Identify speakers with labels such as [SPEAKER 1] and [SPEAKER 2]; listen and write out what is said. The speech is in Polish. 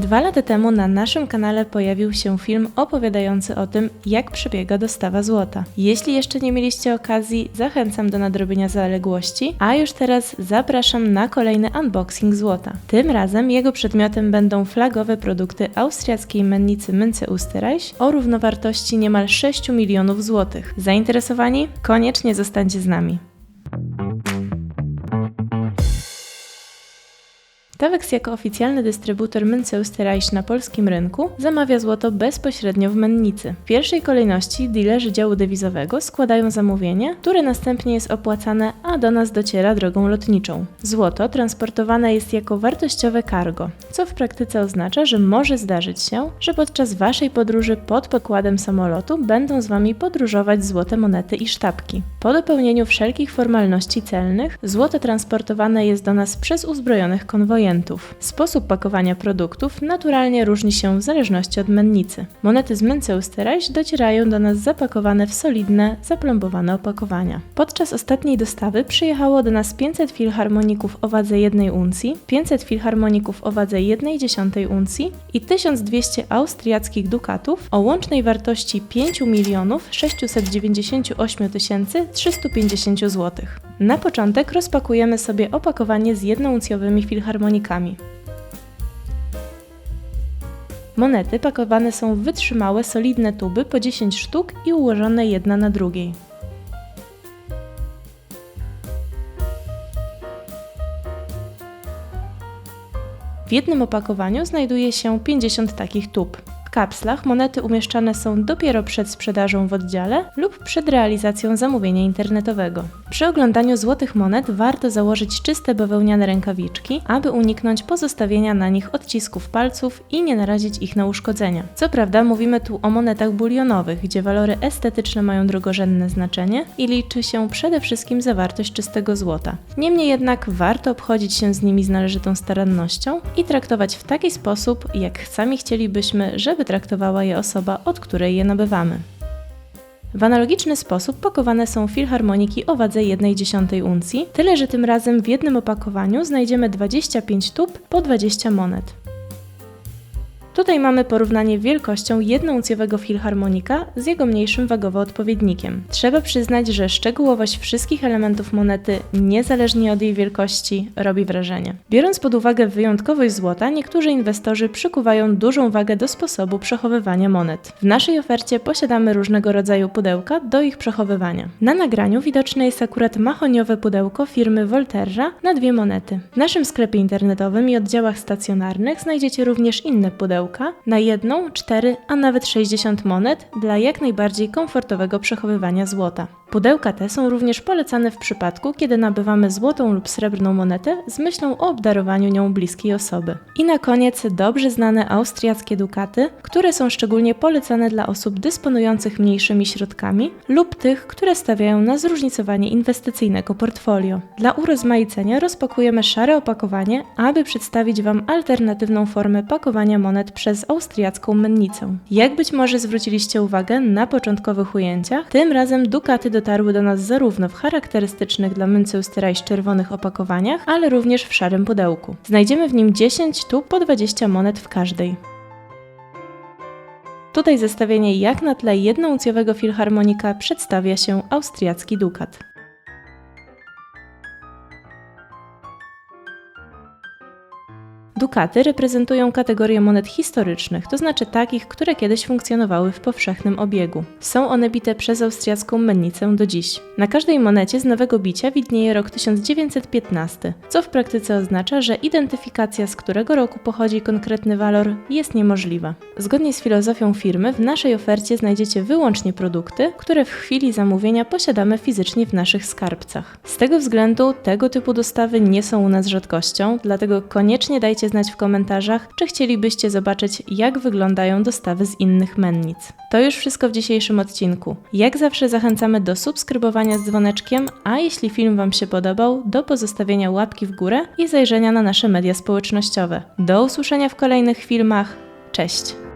[SPEAKER 1] Dwa lata temu na naszym kanale pojawił się film opowiadający o tym, jak przebiega dostawa złota. Jeśli jeszcze nie mieliście okazji, zachęcam do nadrobienia zaległości, a już teraz zapraszam na kolejny unboxing złota. Tym razem jego przedmiotem będą flagowe produkty austriackiej mennicy Münze Österreich o równowartości niemal 6 milionów złotych. Zainteresowani? Koniecznie zostańcie z nami. Tawex jako oficjalny dystrybutor Münze Österreich na polskim rynku zamawia złoto bezpośrednio w mennicy. W pierwszej kolejności dealerzy działu dewizowego składają zamówienie, które następnie jest opłacane, a do nas dociera drogą lotniczą. Złoto transportowane jest jako wartościowe cargo, co w praktyce oznacza, że może zdarzyć się, że podczas Waszej podróży pod pokładem samolotu będą z Wami podróżować złote monety i sztabki. Po dopełnieniu wszelkich formalności celnych, złoto transportowane jest do nas przez uzbrojonych konwojentów. Sposób pakowania produktów naturalnie różni się w zależności od mennicy. Monety z Münze Österreich docierają do nas zapakowane w solidne, zaplombowane opakowania. Podczas ostatniej dostawy przyjechało do nas 500 filharmoników o wadze 1 uncji, 500 filharmoników o wadze 1,1 uncji i 1200 austriackich dukatów o łącznej wartości 5 milionów 698 350 zł. Na początek rozpakujemy sobie opakowanie z jednouncjowymi filharmonikami. Monety pakowane są w wytrzymałe, solidne tuby po 10 sztuk i ułożone jedna na drugiej. W jednym opakowaniu znajduje się 50 takich tub. W kapslach monety umieszczane są dopiero przed sprzedażą w oddziale lub przed realizacją zamówienia internetowego. Przy oglądaniu złotych monet warto założyć czyste bawełniane rękawiczki, aby uniknąć pozostawienia na nich odcisków palców i nie narazić ich na uszkodzenia. Co prawda mówimy tu o monetach bulionowych, gdzie walory estetyczne mają drugorzędne znaczenie i liczy się przede wszystkim zawartość czystego złota. Niemniej jednak warto obchodzić się z nimi z należytą starannością i traktować w taki sposób, jak sami chcielibyśmy, żeby traktowała je osoba, od której je nabywamy. W analogiczny sposób pakowane są filharmoniki o wadze 1,1 uncji, tyle że tym razem w jednym opakowaniu znajdziemy 25 tub po 20 monet. Tutaj mamy porównanie wielkością jednouncjowego filharmonika z jego mniejszym wagowo odpowiednikiem. Trzeba przyznać, że szczegółowość wszystkich elementów monety, niezależnie od jej wielkości, robi wrażenie. Biorąc pod uwagę wyjątkowość złota, niektórzy inwestorzy przykuwają dużą wagę do sposobu przechowywania monet. W naszej ofercie posiadamy różnego rodzaju pudełka do ich przechowywania. Na nagraniu widoczne jest akurat mahoniowe pudełko firmy Volterra na dwie monety. W naszym sklepie internetowym i oddziałach stacjonarnych znajdziecie również inne pudełka na jedną, cztery, a nawet 60 monet dla jak najbardziej komfortowego przechowywania złota. Pudełka te są również polecane w przypadku, kiedy nabywamy złotą lub srebrną monetę z myślą o obdarowaniu nią bliskiej osoby. I na koniec dobrze znane austriackie dukaty, które są szczególnie polecane dla osób dysponujących mniejszymi środkami lub tych, które stawiają na zróżnicowanie inwestycyjnego portfolio. Dla urozmaicenia rozpakujemy szare opakowanie, aby przedstawić Wam alternatywną formę pakowania monet przez austriacką mennicę. Jak być może zwróciliście uwagę na początkowych ujęciach, tym razem dukaty dotarły do nas zarówno w charakterystycznych dla Münze Österreich czerwonych opakowaniach, ale również w szarym pudełku. Znajdziemy w nim 10 tub po 20 monet w każdej. Tutaj zestawienie jak na tle jednouncjowego filharmonika przedstawia się austriacki dukat. Dukaty reprezentują kategorię monet historycznych, to znaczy takich, które kiedyś funkcjonowały w powszechnym obiegu. Są one bite przez austriacką mennicę do dziś. Na każdej monecie z nowego bicia widnieje rok 1915, co w praktyce oznacza, że identyfikacja z którego roku pochodzi konkretny walor jest niemożliwa. Zgodnie z filozofią firmy w naszej ofercie znajdziecie wyłącznie produkty, które w chwili zamówienia posiadamy fizycznie w naszych skarbcach. Z tego względu tego typu dostawy nie są u nas rzadkością, dlatego koniecznie dajcie znać w komentarzach, czy chcielibyście zobaczyć, jak wyglądają dostawy z innych mennic. To już wszystko w dzisiejszym odcinku. Jak zawsze zachęcamy do subskrybowania z dzwoneczkiem, a jeśli film Wam się podobał, do pozostawienia łapki w górę i zajrzenia na nasze media społecznościowe. Do usłyszenia w kolejnych filmach. Cześć!